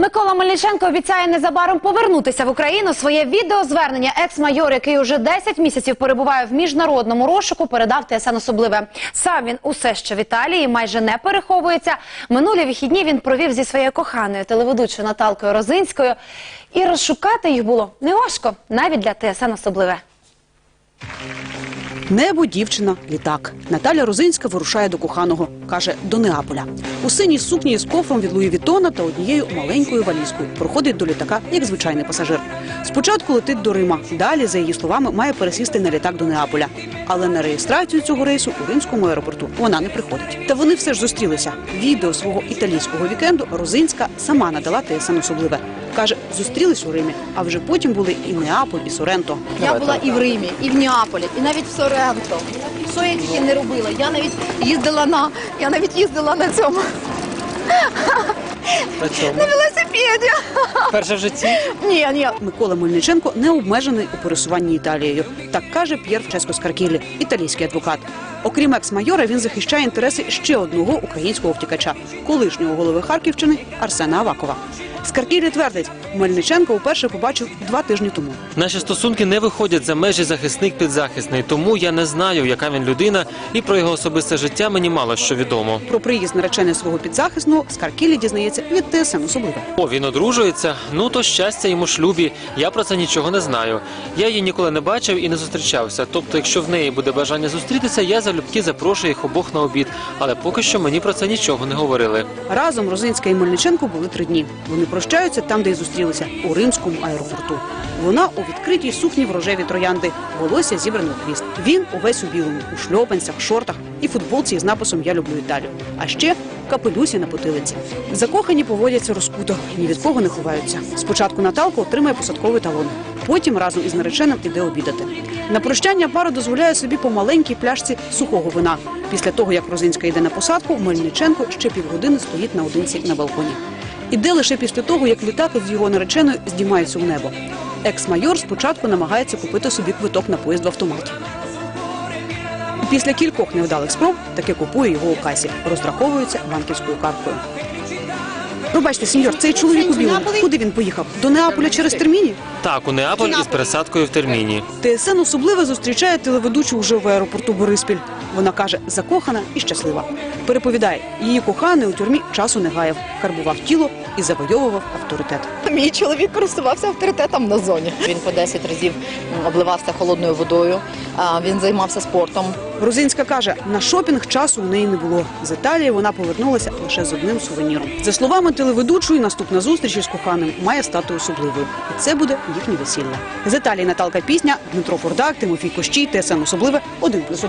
Микола Мельниченко обіцяє незабаром повернутися в Україну. Своє відеозвернення екс-майор, який уже 10 місяців перебуває в міжнародному розшуку, передав ТСН особливе. Сам він усе ще в Італії, майже не переховується. Минулі вихідні він провів зі своєю коханою телеведучою Наталкою Розинською. І розшукати їх було неважко, навіть для ТСН особливе. Небо, дівчина, літак. Наталя Розинська вирушає до коханого. Каже, до Неаполя. У синій сукні з кофром від Луї Вітона та однією маленькою валізкою. Проходить до літака як звичайний пасажир. Спочатку летить до Рима. Далі, за її словами, має пересісти на літак до Неаполя. Але на реєстрацію цього рейсу у римському аеропорту вона не приходить. Та вони все ж зустрілися. Відео свого італійського вікенду Розинська сама надала ТСН особливе. Каже, зустрілись у Римі, а вже потім були і Неаполь, і Соренто. Я була і в Римі, і в Неаполі, і навіть в Соренто. Що я тільки не робила? Я навіть їздила на я навіть їздила на цьому На чому? на велосипеді. Перше в житті? Ні, ні. Микола Мельниченко не обмежений у пересуванні Італією. Так каже П'єр Фческо Скаркілі, італійський адвокат. Окрім екс-майора, він захищає інтереси ще одного українського втікача, колишнього голови Харківщини Арсена Авакова. Скаркілі твердить, Мельниченко вперше побачив два тижні тому. Наші стосунки не виходять за межі захисник підзахисний, тому я не знаю, яка він людина, і про його особисте життя мені мало що відомо. Про приїзд наречений свого підзахисного Скаркілі дізнається від ТСН особливо. О, він одружується. Ну то щастя йому шлюбі. Я про це нічого не знаю. Я її ніколи не бачив і не зустрічався. Тобто, якщо в неї буде бажання зустрітися, я залюбки запрошую їх обох на обід. Але поки що мені про це нічого не говорили. Разом Розинська і Мельниченко були три дні. Вони прощаються там, де й зустрілися, у римському аеропорту. Вона у відкритій сукні в рожеві троянди, волосся зібране у хвіст. Він увесь у білому, у шльопанцях, шортах і футболці із написом Я люблю Італію. А ще капелюсі на потилиці. Закохані поводяться розкуто, ні від кого не ховаються. Спочатку Наталка отримає посадковий талон. Потім разом із нареченим іде обідати. На прощання пара дозволяє собі по маленькій пляшці сухого вина. Після того, як Розинська йде на посадку, Мельниченко ще півгодини стоїть наодинці на балконі. Іде лише після того, як літак з його нареченою здіймається в небо. Екс-майор спочатку намагається купити собі квиток на поїзд в автоматі. Після кількох невдалих спроб таки купує його у касі, розраховується банківською карткою. Пробачте, сеньор, цей чоловік у білому. Куди він поїхав? До Неаполя через терміні? Так, у Неаполь із пересадкою в терміні. ТСН особливо зустрічає телеведучу вже в аеропорту Бориспіль. Вона каже, закохана і щаслива. Переповідає, її коханий у тюрмі часу не гаяв, карбував тіло і завойовував авторитет. Мій чоловік користувався авторитетом на зоні. Він по 10 разів обливався холодною водою. а, Він займався спортом. Грузинська каже, на шопінг часу у неї не було. З Італії вона повернулася лише з одним сувеніром. За словами телеведучої, наступна зустріч із коханим має стати особливою. І це буде їхнє весілля. З Італії Наталка Пісня, Дмитро Фордак, Тимофій Кощій, ТСН особливе, 1+,1.